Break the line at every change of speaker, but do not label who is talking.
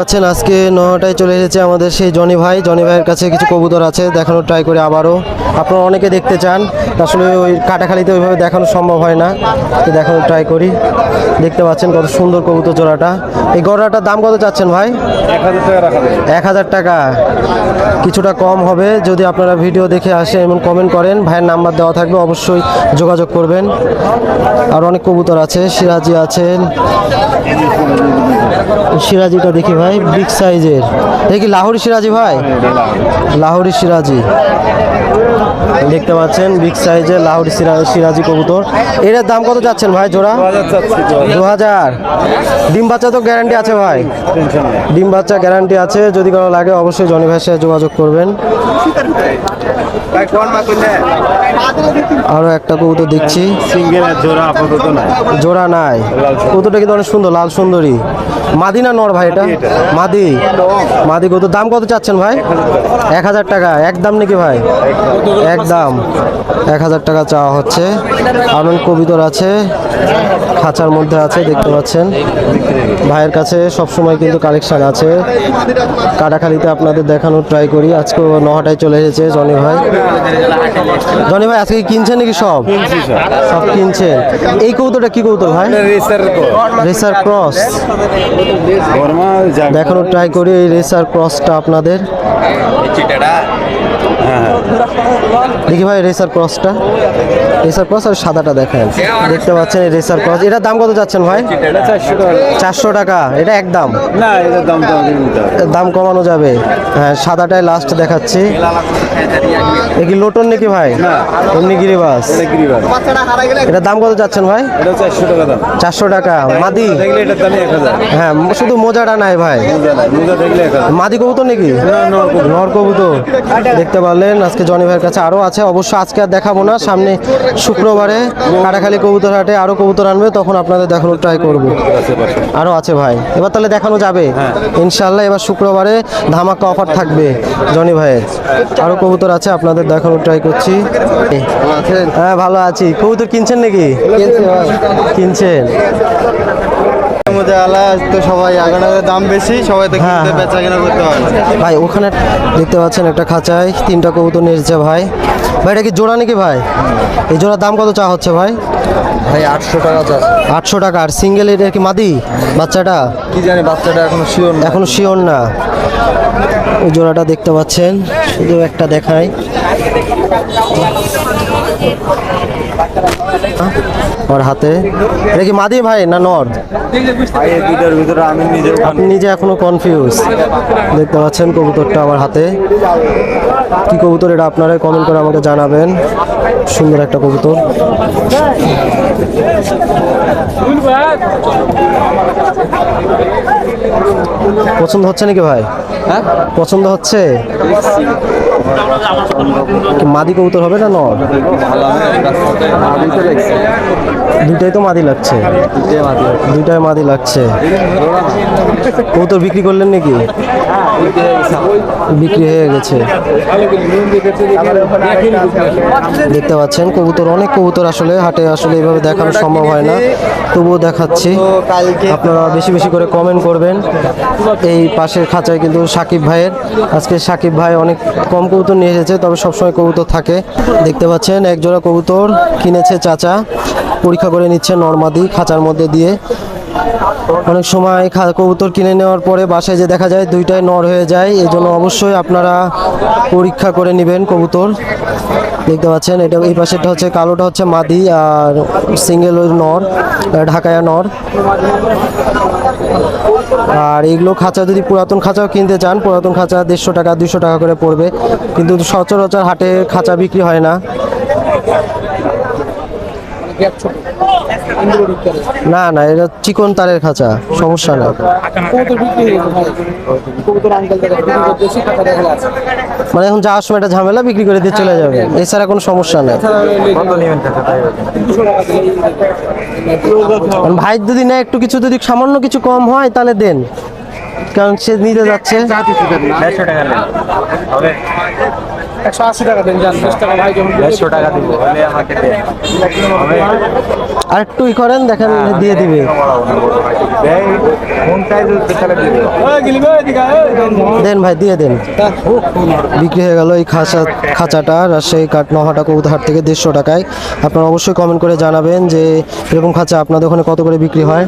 পাচ্ছেন আজকে নটায় চলে এসেছে আমাদের সেই জনি ভাই। জনি ভাইয়ের কাছে কিছু কবুতর আছে, দেখানোর ট্রাই করে আবারও। আপনারা অনেকে দেখতে চান, আসলে ওই কাটাখালিতে ওইভাবে দেখানো সম্ভব হয় না, তো দেখানোর ট্রাই করি। দেখতে পাচ্ছেন কত সুন্দর কবুতর জোড়াটা এই গড়াটার দাম কত চাচ্ছেন ভাই?
এক হাজার টাকা।
কিছুটা কম হবে, যদি আপনারা ভিডিও দেখে আসে এবং কমেন্ট করেন, ভাইয়ের নাম্বার দেওয়া থাকবে, অবশ্যই যোগাযোগ করবেন। আর অনেক কবুতর আছে, সিরাজি আছেন। সিরাজিটা দেখি ভাই বিগ সাইজের এই কি লাহোরি সিরাজি ভাই? লাহোরি সিরাজি। দেখতে পাচ্ছেন বিগ সাইজের লাহোরি সিরা- সিরাজি কবুতর। এটার দাম কত যাচ্ছেন ভাই জোড়া? দু হাজার ডিম বাচ্চা তো গ্যারান্টি আছে ভাই। ডিম বাচ্চা গ্যারান্টি আছে, যদি কারও লাগে অবশ্যই জনি ভাইয়ের সাথে যোগাযোগ করবেন। আরও একটা কবুতর দেখছি।
জোড়া নাই।
কবুতরটা কিন্তু অনেক সুন্দর, লাল সুন্দরী। মাদি না নর ভাই এটা? মাদি। মাদি কত দাম কত চাচ্ছেন ভাই? এক হাজার টাকা। একদম নাকি ভাই? একদম। এক হাজার টাকা চাওয়া হচ্ছে। অনেক কবিতর আছে খাঁচার মধ্যে আছে দেখতে পাচ্ছেন। ভাইয়ের কাছে সবসময় কিন্তু কালেকশন আছে। কাটাখালিতে আপনাদের দেখানোর ট্রাই করি। আজকে নহাটায় চলে এসেছে জনি ভাই। জনি ভাই আজকে কিনছেন নাকি সব? সব। কিনছেন। এই কৌতোটা কি কৌতো ভাই?
রেসার
ক্রস দেখানোর ট্রাই করি এই রেসার ক্রসটা আপনাদের। দেখি ভাই রেসার ক্রসটা রেসার ক্রস আর সাদাটা দেখেন দেখতে পাচ্ছেন এই রেসার ক্রস এটার দাম কত যাচ্ছেন ভাই?
চারশো টাকা।
এটা একদম
না দাম
দাম কমানো যাবে। হ্যাঁ সাদাটাই লাস্ট দেখাচ্ছি। এ কি লোটন নাকি ভাই? এমনি গিরিবাস
এটা
দাম কত যাচ্ছেন ভাই?
এটা চারশো টাকা।
টাকা মাদি? হ্যাঁ শুধু মোজাটা নাই ভাই। মাদি কবুতর নাকি? নর কবুতর। দেখতে পারলেন আজকে জনি ভাইয়ের কাছে আরও আছে। অবশ্য আজকে আর দেখাবো না। সামনে শুক্রবারে কাটাখালী কবুতর হাটে আরও কবুতর আনবে তখন আপনাদের দেখানোর ট্রাই করব। আরও আছে ভাই। এবার তাহলে দেখানো যাবে। ইনশাল্লাহ এবার শুক্রবারে ধামাকা অফার থাকবে জনি ভাইয়ের। আরও কবুতর আছে আপনাদের দেখানোর ট্রাই করছি। হ্যাঁ ভালো আছি। কবুতর কিনছেন নাকি? কিনছেন?
আলা তো সবাই আগানোর দাম বেশি সবাই তো
হ্যাঁ,
কিনতে
হ্যাঁ।
বেচা কেনা করতে হয়।
ভাই ওখানে দেখতে পাচ্ছেন একটা খাঁচায় তিনটা কবুতর নিয়েছে ভাই। ভাই এটা কি জোড়া নাকি ভাই? এই জোড়ার দাম কত চা হচ্ছে ভাই?
ভাই আটশো টাকা চাষ
আটশো টাকা। আর সিঙ্গেল এটা কি মাদি? বাচ্চাটা?
কি জানি বাচ্চাটা এখনও শিওর না।
এখনও শিওর না। ওই জোড়াটা দেখতে পাচ্ছেন শুধু একটা দেখাই। ওর হাতে? এটা কি মাদি ভাই না নর?
ভাই এই দুইটার ভিতরে আমি নিজে
আপনি নিজে এখনও কনফিউজ দেখতে পাচ্ছেন কবুতরটা আমার হাতে। কি কবুতর এটা আপনারা কমেন্ট করে আমাকে জানাবেন। সুন্দর একটা কবুতর। পছন্দ হচ্ছে নাকি ভাই? হ্যাঁ? পছন্দ হচ্ছে? মাদি কবুতর হবে না দুইটাই তো মাদি লাগছে। দুইটাই মাদি লাগছে। কবুতর বিক্রি করলেন নাকি? বিক্রি হয়ে গেছে দেখতে পাচ্ছেন কবুতর অনেক কবুতর আসলে হাটে আসলে এভাবে দেখানো সম্ভব হয় না। তবুও দেখাচ্ছি। আপনারা বেশি বেশি করে কমেন্ট করবেন। এই পাশের খাঁচায় কিন্তু সাকিব ভাইয়ের। আজকে সাকিব ভাই অনেক কম কবুতর নিয়ে এসেছে তবে সবসময় কবুতর থাকে। দেখতে পাচ্ছেন এক জোড়া কবুতর কিনেছে চাচা। পরীক্ষা করে নিচ্ছে নর্মাদি খাঁচার মধ্যে দিয়ে। অনেক সময় কবুতর কিনে নেওয়ার পরে বাসায় যে দেখা যায় দুইটাই নর হয়ে যায়, এই জন্য অবশ্যই আপনারা পরীক্ষা করে নেবেন কবুতর। দেখতে পাচ্ছেন, এটা এই পাশেরটা হচ্ছে, কালোটা হচ্ছে মাদি আর সিঙ্গেল নর ঢাকায়া নর। আর এইগুলো খাঁচা যদি পুরাতন খাঁচাও কিনতে চান, পুরাতন খাঁচা দেড়শো টাকা দুশো টাকা করে পড়বে। কিন্তু সচরাচর হাটে খাঁচা বিক্রি হয় না। না না এটা চিকন তারের খাঁচা সমস্যা না। মানে এখন যাওয়ার সময় একটা ঝামেলা বিক্রি করে দিয়ে চলে যাবে। এছাড়া কোনো সমস্যা নেই। ভাই যদি নেয় একটু কিছু যদি সামান্য কিছু কম হয় তাহলে দেন। কারণ সে নিতে যাচ্ছে।
একশো আশি টাকা দেন টাকা ভাই
দেড়শো টাকা দিব আমাকে
আর একটু ই করেন দেখেন দিয়ে দিবে।
কোন সাইজ তাহলে দিবে?
দেন। ভাই দিয়ে দেন। বিক্রি হয়ে গেল এই খাঁচা খাঁচাটা রাজশাহী কাঠ নহাটা কবুতহাট থেকে দেড়শো টাকায়। আপনারা অবশ্যই কমেন্ট করে জানাবেন যে এরকম খাঁচা আপনাদের ওখানে কত করে বিক্রি হয়।